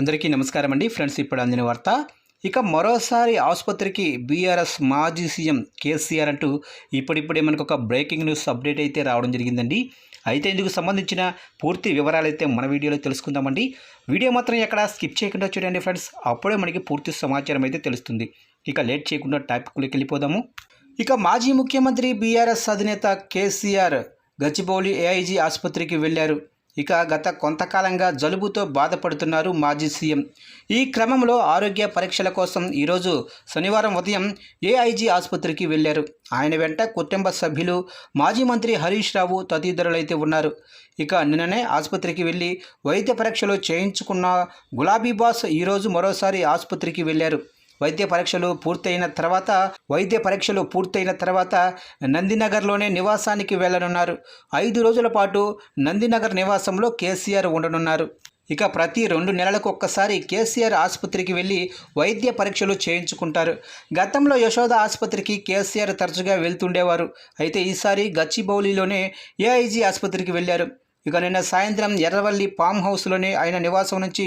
అందరికీ నమస్కారం అండి. ఫ్రెండ్స్ ఇప్పుడు అందిన వార్త. ఇక మరోసారి ఆసుపత్రికి బీఆర్ఎస్ మాజీ సీఎం కేసీఆర్ అంటూ ఇప్పుడిప్పుడే మనకు ఒక బ్రేకింగ్ న్యూస్ అప్డేట్ అయితే రావడం జరిగిందండి. అయితే ఇందుకు సంబంధించిన పూర్తి వివరాలు అయితే మన వీడియోలో తెలుసుకుందామండి. వీడియో మాత్రం ఎక్కడ స్కిప్ చేయకుండా చూడండి ఫ్రెండ్స్. అప్పుడే మనకి పూర్తి సమాచారం అయితే తెలుస్తుంది. ఇక లేట్ చేయకుండా టాపిక్లోకి వెళ్ళిపోదాము. ఇక మాజీ ముఖ్యమంత్రి బీఆర్ఎస్ అధినేత కేసీఆర్ గచ్చిబౌలి ఏఐజీ ఆసుపత్రికి వెళ్ళారు. ఇక గత కొంతకాలంగా జలుబుతో బాధపడుతున్నారు మాజీ సీఎం. ఈ క్రమంలో ఆరోగ్య పరీక్షల కోసం ఈరోజు శనివారం ఉదయం ఏఐజీ ఆసుపత్రికి వెళ్ళారు ఆయన వెంట కుటుంబ సభ్యులు మాజీ మంత్రి హరీష్ రావు తదితరులైతే ఉన్నారు. ఇక నిన్ననే ఆసుపత్రికి వెళ్ళి వైద్య పరీక్షలు చేయించుకున్న గులాబీ బాస్ ఈరోజు మరోసారి ఆసుపత్రికి వెళ్ళారు. వైద్య పరీక్షలు పూర్తయిన తర్వాత వైద్య పరీక్షలు పూర్తయిన తర్వాత నందినగర్లోనే నివాసానికి వెళ్ళనున్నారు. ఐదు రోజుల పాటు నందినగర్ నివాసంలో కేసీఆర్ ఉండనున్నారు. ఇక ప్రతి రెండు నెలలకు ఒక్కసారి కేసీఆర్ ఆసుపత్రికి వెళ్ళి వైద్య పరీక్షలు చేయించుకుంటారు. గతంలో యశోద ఆసుపత్రికి కేసీఆర్ తరచుగా వెళ్తుండేవారు. అయితే ఈసారి గచ్చిబౌలిలోనే ఏఐజీ ఆసుపత్రికి వెళ్ళారు. ఇక నిన్న సాయంత్రం ఎర్రవల్లి ఫామ్ హౌస్లోనే ఆయన నివాసం నుంచి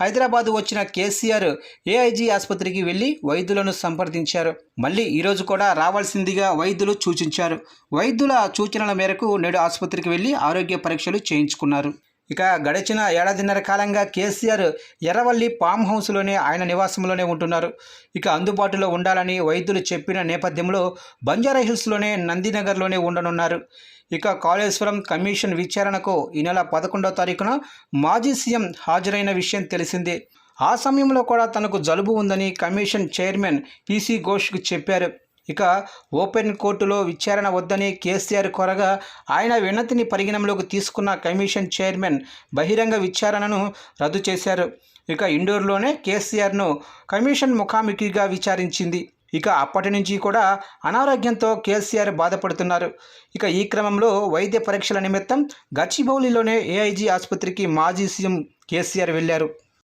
హైదరాబాద్ వచ్చిన కేసీఆర్ ఏఐజీ ఆసుపత్రికి వెళ్ళి వైద్యులను సంప్రదించారు. మళ్ళీ ఈరోజు కూడా రావాల్సిందిగా వైద్యులు సూచించారు. వైద్యుల సూచనల మేరకు నేడు ఆసుపత్రికి వెళ్ళి ఆరోగ్య పరీక్షలు చేయించుకున్నారు. ఇక గడిచిన ఏడాదిన్నర కాలంగా కేసీఆర్ ఎర్రవల్లి ఫామ్ హౌస్లోనే ఆయన నివాసంలోనే ఉంటున్నారు. ఇక అందుబాటులో ఉండాలని వైద్యులు చెప్పిన నేపథ్యంలో బంజారా హిల్స్లోనే నందినగర్లోనే ఉండనున్నారు. ఇక కాళేశ్వరం కమిషన్ విచారణకు ఈ నెల పదకొండవ తారీఖున మాజీ సీఎం హాజరైన విషయం తెలిసిందే. ఆ సమయంలో కూడా తనకు జలుబు ఉందని కమిషన్ చైర్మన్ పీసీ ఘోష్కు చెప్పారు. ఇక ఓపెన్ కోర్టులో విచారణ వద్దని కేసీఆర్ కోరగా ఆయన వినతిని పరిగణనలోకి తీసుకున్న కమిషన్ చైర్మన్ బహిరంగ విచారణను రద్దు చేశారు. ఇక ఇండోర్లోనే కేసీఆర్ను కమిషన్ ముఖాముఖిగా విచారించింది. ఇక అప్పటి నుంచి కూడా అనారోగ్యంతో కేసీఆర్ బాధపడుతున్నారు. ఇక ఈ క్రమంలో వైద్య పరీక్షల నిమిత్తం గచ్చిబౌలిలోనే ఏఐజీ ఆసుపత్రికి మాజీ సీఎం కేసీఆర్ వెళ్ళారు.